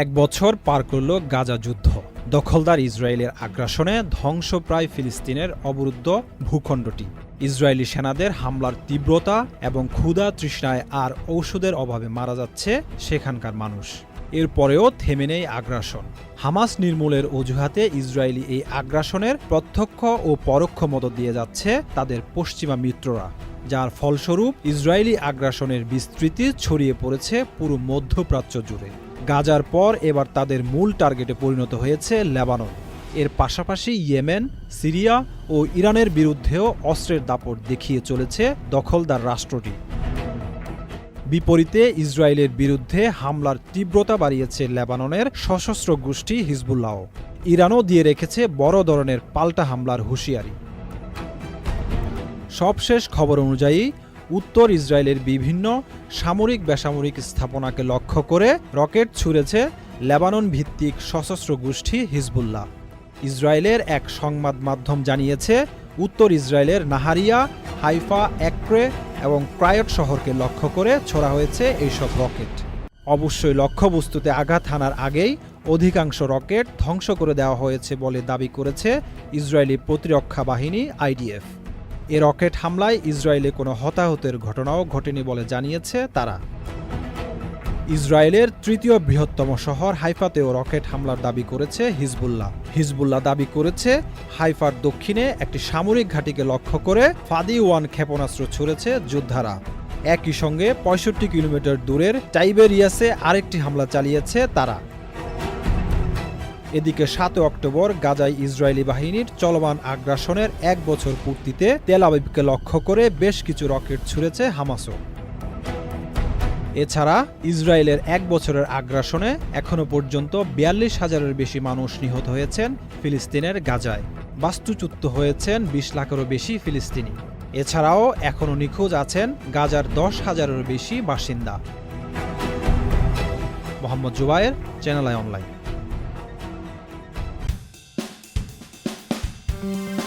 এক বছর পার করল গাজা যুদ্ধ। দখলদার ইসরায়েলের আগ্রাসনে ধ্বংসপ্রায় ফিলিস্তিনের অবরুদ্ধ ভূখণ্ডটি। ইসরায়েলি সেনাদের হামলার তীব্রতা এবং ক্ষুধা তৃষ্ণায় আর ঔষধের অভাবে মারা যাচ্ছে সেখানকার মানুষ। এরপরেও থেমে নেই আগ্রাসন। হামাস নির্মূলের অজুহাতে ইসরায়েলি এই আগ্রাসনের প্রত্যক্ষ ও পরোক্ষ মদত দিয়ে যাচ্ছে তাদের পশ্চিমা মিত্ররা। যার ফলস্বরূপ ইসরায়েলি আগ্রাসনের বিস্তৃতি ছড়িয়ে পড়েছে পুরো মধ্যপ্রাচ্য জুড়ে। গাজার পর এবার তাদের মূল টার্গেটে পরিণত হয়েছে লেবানন। এর পাশাপাশি ইয়েমেন, সিরিয়া ও ইরানের বিরুদ্ধেও অস্ত্রের দাপট দেখিয়ে চলেছে দখলদার রাষ্ট্রটি। বিপরীতে ইসরায়েলের বিরুদ্ধে হামলার তীব্রতা বাড়িয়েছে লেবাননের সশস্ত্র গোষ্ঠী হিজবুল্লাহ। ইরানও দিয়ে রেখেছে বড় ধরনের পাল্টা হামলার হুঁশিয়ারি। সবশেষ খবর অনুযায়ী উত্তর ইসরায়েলের বিভিন্ন সামরিক বেসামরিক স্থাপনাকে লক্ষ্য করে রকেট ছুঁড়েছে লেবানন ভিত্তিক সশস্ত্র গোষ্ঠী হিজবুল্লাহ। ইসরায়েলের এক সংবাদ মাধ্যম জানিয়েছে, উত্তর ইসরায়েলের নাহারিয়া, হাইফা একক্রে এবং ক্রায়ট শহরকে লক্ষ্য করে ছোড়া হয়েছে এইসব রকেট। অবশ্যই লক্ষ্যবস্তুতে আঘাত হানার আগেই অধিকাংশ রকেট ধ্বংস করে দেওয়া হয়েছে বলে দাবি করেছে ইসরায়েলি প্রতিরক্ষা বাহিনী আইডিএফ। এ রকেট হামলায় ইসরায়েলে কোনো হতাহতের ঘটনাও ঘটেনি বলে জানিয়েছে তারা। ইসরায়েলের তৃতীয় বৃহত্তম শহর হাইফাতেও রকেট হামলার দাবি করেছে হিজবুল্লাহ। হিজবুল্লাহ দাবি করেছে, হাইফার দক্ষিণে একটি সামরিক ঘাঁটিকে লক্ষ্য করে ফাদি ওয়ান ক্ষেপণাস্ত্র ছুড়েছে যোদ্ধারা। একই সঙ্গে পঁয়ষট্টি কিলোমিটার দূরের টাইবেরিয়াসে আরেকটি হামলা চালিয়েছে তারা। এদিকে সাত অক্টোবর গাজায় ইসরায়েলি বাহিনীর চলমান আগ্রাসনের এক বছর পূর্তিতে তেল আবিবকে লক্ষ্য করে বেশ কিছু রকেট ছুড়েছে হামাসও। এছাড়া ইসরায়েলের এক বছরের আগ্রাসনে এখনও পর্যন্ত বিয়াল্লিশ হাজারের বেশি মানুষ নিহত হয়েছেন ফিলিস্তিনের গাজায়। বাস্তুচ্যুত হয়েছেন বিশ লাখেরও বেশি ফিলিস্তিনি। এছাড়াও এখনও নিখোঁজ আছেন গাজার দশ হাজারেরও বেশি বাসিন্দা। Mohammad Zubair channel I online. Thank you.